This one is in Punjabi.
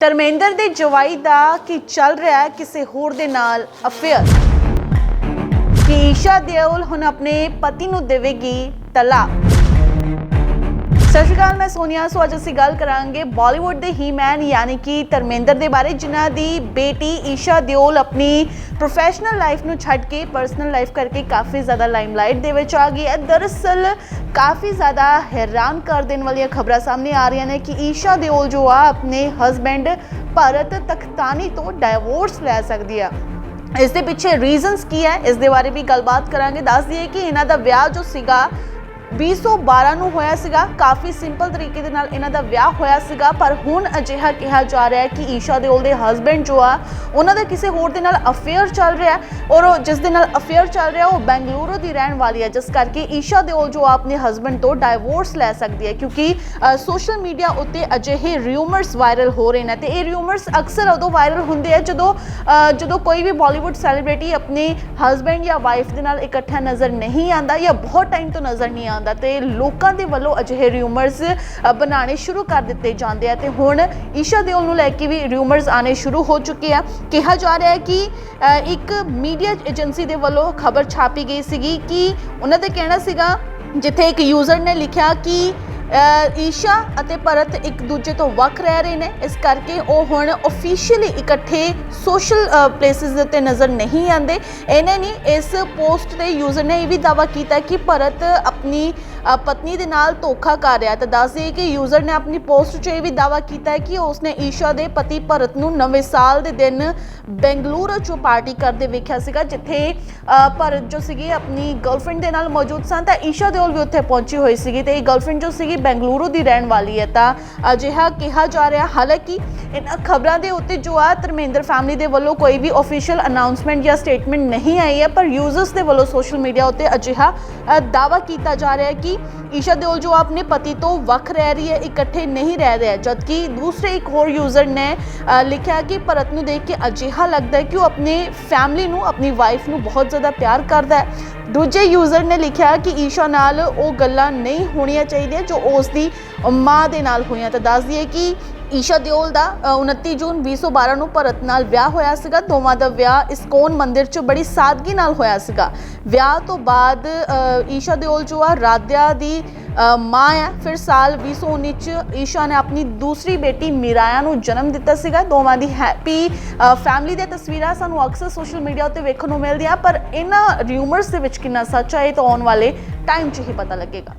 ਧਰਮੇਂਦਰ ਦੇ ਜਵਾਈ ਦਾ ਕੀ ਚੱਲ ਰਿਹਾ ਹੈ ਕਿਸੇ ਹੋਰ ਦੇ ਨਾਲ ਅਫੇਅਰ ਕਿ ਈਸ਼ਾ ਦਿਓਲ ਹੁਣ ਆਪਣੇ ਪਤੀ ਨੂੰ ਦੇਵੇਗੀ ਤਲਾਕ? ਸਤਿ ਸ਼੍ਰੀ ਅਕਾਲ, ਮੈਂ ਸੋਨੀਆ। ਸੋ ਅੱਜ ਅਸੀਂ ਗੱਲ ਕਰਾਂਗੇ ਬਾਲੀਵੁੱਡ ਦੇ ਹੀ ਮੈਨ ਯਾਨੀ ਕਿ ਧਰਮੇਂਦਰ ਦੇ ਬਾਰੇ, ਜਿਨ੍ਹਾਂ ਦੀ ਬੇਟੀ ਈਸ਼ਾ ਦਿਓਲ ਆਪਣੀ ਪ੍ਰੋਫੈਸ਼ਨਲ ਲਾਈਫ ਨੂੰ ਛੱਡ ਕੇ ਪਰਸਨਲ ਲਾਈਫ ਕਰਕੇ ਕਾਫੀ ਜ਼ਿਆਦਾ ਲਾਈਮਲਾਈਟ ਦੇ ਵਿੱਚ ਆ ਗਈ ਹੈ। ਦਰਅਸਲ, ਕਾਫੀ ਜ਼ਿਆਦਾ ਹੈਰਾਨ ਕਰ ਦੇਣ ਵਾਲੀਆਂ ਖਬਰਾਂ ਸਾਹਮਣੇ ਆ ਰਹੀਆਂ ਨੇ ਕਿ ਈਸ਼ਾ ਦਿਓਲ ਜੋ ਆ, ਆਪਣੇ ਹਸਬੈਂਡ ਭਾਰਤ ਤਖਤਾਨੀ ਤੋਂ ਡਾਈਵੋਰਸ ਲੈ ਸਕਦੀ ਆ। ਇਸ ਦੇ ਪਿੱਛੇ ਰੀਜ਼ਨਸ ਕੀ ਹੈ? ਇਸ ਦੇ ਬਾਰੇ ਵੀ ਗੱਲਬਾਤ ਕਰਾਂਗੇ। ਦੱਸ ਦਈਏ ਕਿ ਇਹਨਾਂ ਦਾ ਵਿਆਹ ਜੋ ਸੀਗਾ 2012 ਨੂੰ ਹੋਇਆ ਸੀਗਾ। ਕਾਫੀ ਸਿੰਪਲ ਤਰੀਕੇ ਦੇ ਨਾਲ ਇਹਨਾਂ ਦਾ ਵਿਆਹ ਹੋਇਆ ਸੀਗਾ, ਪਰ ਹੁਣ ਅਜਿਹਾ ਕਿਹਾ ਜਾ ਰਿਹਾ ਹੈ ਕਿ ਈਸ਼ਾ ਦਿਓਲ ਦੇ ਹਸਬੈਂਡ ਜੋ ਆ, ਉਹਨਾਂ ਦਾ ਕਿਸੇ ਹੋਰ ਦੇ ਨਾਲ ਅਫੇਅਰ ਚੱਲ ਰਿਹਾ ਹੈ ਔਰ ਉਹ ਜਿਸ ਦੇ ਨਾਲ ਅਫੇਅਰ ਚੱਲ ਰਿਹਾ, ਉਹ ਬੈਂਗਲੁਰੂ ਦੀ ਰਹਿਣ ਵਾਲੀ ਹੈ, ਜਿਸ ਕਰਕੇ ਈਸ਼ਾ ਦਿਓਲ ਜੋ ਆ ਆਪਣੇ ਹਸਬੈਂਡ ਤੋਂ ਡਾਈਵੋਰਸ ਲੈ ਸਕਦੀ ਹੈ, ਕਿਉਂਕਿ ਸੋਸ਼ਲ ਮੀਡੀਆ ਉੱਤੇ ਅਜਿਹੇ ਰਿਊਮਰਸ ਵਾਇਰਲ ਹੋ ਰਹੇ ਨੇ ਤੇ ਇਹ ਰਿਊਮਰਸ ਅਕਸਰ ਉਦੋਂ ਵਾਇਰਲ ਹੁੰਦੇ ਆ ਜਦੋਂ ਜਦੋਂ ਕੋਈ ਵੀ ਬਾਲੀਵੁੱਡ ਸੈਲੀਬ੍ਰਿਟੀ ਆਪਣੇ ਹਸਬੈਂਡ ਜਾਂ ਵਾਈਫ ਦੇ ਨਾਲ ਇਕੱਠਾ ਨਜ਼ਰ ਨਹੀਂ ਆਂਦਾ ਜਾਂ ਬਹੁਤ ਟਾਈਮ ਤੋਂ ਨਜ਼ਰ ਨਹੀਂ ਆਂਦਾ ਤੇ ਲੋਕਾਂ ਦੇ ਵੱਲੋਂ ਅਜਿਹੇ ਰਿਊਮਰਸ ਬਣਾਉਣੇ ਸ਼ੁਰੂ ਕਰ ਦਿੱਤੇ ਜਾਂਦੇ ਆ ਤੇ ਹੁਣ ਈਸ਼ਾ ਦਿਓਲ ਨੂੰ ਲੈ ਕੇ ਵੀ ਰਿਊਮਰਸ ਆਣੇ ਸ਼ੁਰੂ ਹੋ ਚੁੱਕੇ ਆ। ਕਿਹਾ ਜਾ ਰਿਹਾ ਹੈ ਕਿ ਇੱਕ ਮੀਡੀਆ ਏਜੰਸੀ ਦੇ ਵੱਲੋਂ ਖਬਰ ਛਾਪੀ ਗਈ ਸੀਗੀ ਕਿ ਉਹਨਾਂ ਦਾ ਕਹਿਣਾ ਸੀਗਾ, ਜਿੱਥੇ ਇੱਕ ਯੂਜ਼ਰ ਨੇ ਲਿਖਿਆ ਕਿ ਈਸ਼ਾ ਅਤੇ ਭਰਤ ਇੱਕ ਦੂਜੇ ਤੋਂ ਵੱਖ ਰਹਿ ਰਹੇ ਨੇ। ਇਸ ਕਰਕੇ ਉਹ ਹੁਣ ਅਫੀਸ਼ੀਅਲੀ ਇਕੱਠੇ ਸੋਸ਼ਲ ਪਲੇਸਿਸ ਦੇ ਉੱਤੇ ਨਜ਼ਰ ਨਹੀਂ ਆਉਂਦੇ। ਇਹਨੇ ਨਹੀਂ ਇਸ ਪੋਸਟ ਦੇ ਯੂਜ਼ਰ ਨੇ ਇਹ ਵੀ ਦਾਵਾ ਕੀਤਾ ਕਿ ਭਰਤ ਆਪਣੀ ਪਤਨੀ ਦੇ ਨਾਲ ਧੋਖਾ ਕਰ ਰਿਹਾ ਹੈ। ਤਾਂ ਦੱਸ ਦਈਏ ਕਿ ਯੂਜ਼ਰ ਨੇ ਆਪਣੀ ਪੋਸਟ 'ਚ ਇਹ ਵੀ ਦਾਵਾ ਕੀਤਾ ਹੈ ਕਿ ਉਸਨੇ ਈਸ਼ਾ ਦੇ ਪਤੀ ਭਰਤ ਨੂੰ ਨਵੇਂ ਸਾਲ ਦੇ ਦਿਨ ਬੈਂਗਲੁਰੂ 'ਚ ਪਾਰਟੀ ਕਰਦੇ ਵੇਖਿਆ ਸੀਗਾ ਜਿੱਥੇ ਭਰਤ ਜੋ ਸੀਗੀ ਆਪਣੀ ਗਰਲਫ੍ਰੈਂਡ ਦੇ ਨਾਲ ਮੌਜੂਦ ਸਨ ਤਾਂ ਈਸ਼ਾ ਦਿਓਲ ਵੀ ਉੱਥੇ ਪਹੁੰਚੀ ਹੋਈ ਸੀਗੀ ਤੇ ਇਹ ਗਰਲਫ੍ਰੈਂਡ ਜੋ ਸੀਗੀ ਬੈਂਗਲੁਰੂ ਦੀ ਰਹਿਣ ਵਾਲੀ ਹੈ। ਤਾਂ ਅਜਿਹਾ ਕਿਹਾ ਜਾ ਰਿਹਾ ਹਾਲਾਂਕਿ ਇਹਨਾਂ ਖਬਰਾਂ ਦੇ ਉੱਤੇ ਜੋ ਆ ਧਰਮੇਂਦਰ ਫੈਮਿਲੀ ਦੇ ਵੱਲੋਂ ਕੋਈ ਵੀ ਅਫੀਸ਼ੀਅਲ ਅਨਾਉਂਸਮੈਂਟ ਜਾਂ ਸਟੇਟਮੈਂਟ ਨਹੀਂ ਆਈ ਹੈ ਪਰ ਯੂਜ਼ਰਸ ਦੇ ਵੱਲੋਂ ਸੋਸ਼ਲ ਮੀਡੀਆ ਉੱਤੇ ਅਜਿਹਾ ਅ, ਦਾਅਵਾ ਕੀਤਾ ਜਾ ਰਿਹਾ ਹੈ ਕਿ ਈਸ਼ਾ ਦਿਓਲ ਜੋ ਆਪਣੇ ਪਤੀ ਤੋਂ ਵੱਖ ਰਹਿ ਰਹੀ ਹੈ ਇਕੱਠੇ ਨਹੀਂ ਰਹਿ ਰਹੇ ਜਦਕਿ ਦੂਸਰੇ ਇੱਕ ਹੋਰ ਯੂਜ਼ਰ ਨੇ ਅ, ਲਿਖਿਆ ਕਿ ਭਰਤ ਨੂੰ ਦੇਖ ਕੇ ਅਜਿਹਾ ਲੱਗਦਾ ਹੈ ਕਿ ਉਹ ਆਪਣੇ ਫੈਮਿਲੀ ਨੂੰ ਆਪਣੀ ਵਾਈਫ ਨੂੰ ਬਹੁਤ ਜ਼ਿਆਦਾ ਪਿਆਰ ਕਰਦਾ ਹੈ। ਦੂਜੇ ਯੂਜ਼ਰ ਨੇ ਲਿਖਿਆ ਕਿ ਈਸ਼ਾ ਨਾਲ ਉਹ ਗੱਲਾਂ ਨਹੀਂ ਹੋਣੀਆਂ ਚਾਹੀਦੀਆਂ ਜੋ ਉਸ ਦੀ ਮਾਂ ਦੇ ਨਾਲ ਹੋਈਆਂ। ਤਾਂ ਦੱਸ ਦਈਏ ਕਿ ਈਸ਼ਾ ਦਿਓਲ ਦਾ ਅ, 29 ਜੂਨ 2012 ਨੂੰ ਭਰਤ ਨਾਲ ਵਿਆਹ ਹੋਇਆ ਸੀਗਾ। ਦੋਵਾਂ ਦਾ ਵਿਆਹ ਇਸਕੋਨ ਮੰਦਿਰ 'ਚ ਬੜੀ ਸਾਦਗੀ ਨਾਲ ਹੋਇਆ ਸੀਗਾ। ਵਿਆਹ ਤੋਂ ਬਾਅਦ ਈਸ਼ਾ ਦਿਓਲ ਜੋ ਆ ਰਾਧਿਆ ਦੀ ਮਾਂ ਆ ਫਿਰ ਸਾਲ 2019 ਚ ਈਸ਼ਾ ਨੇ ਆਪਣੀ ਦੂਸਰੀ ਬੇਟੀ ਮਿਰਾਇਆ ਨੂੰ ਜਨਮ ਦਿੱਤਾ ਸੀਗਾ। ਦੋਵਾਂ ਦੀ ਹੈਪੀ ਫੈਮਿਲੀ ਦੀਆਂ ਤਸਵੀਰਾਂ ਸਾਨੂੰ ਅਕਸਰ ਸੋਸ਼ਲ ਮੀਡੀਆ ਉੱਤੇ ਵੇਖਣ ਨੂੰ ਮਿਲਦੀਆਂ ਪਰ ਇਹਨਾਂ ਰਿਊਮਰਸ ਦੇ ਵਿੱਚ ਕਿੰਨਾ ਸੱਚ ਹੈ ਇਹ ਤਾਂ ਆਉਣ ਵਾਲੇ ਟਾਈਮ 'ਚ ਹੀ ਪਤਾ ਲੱਗੇਗਾ।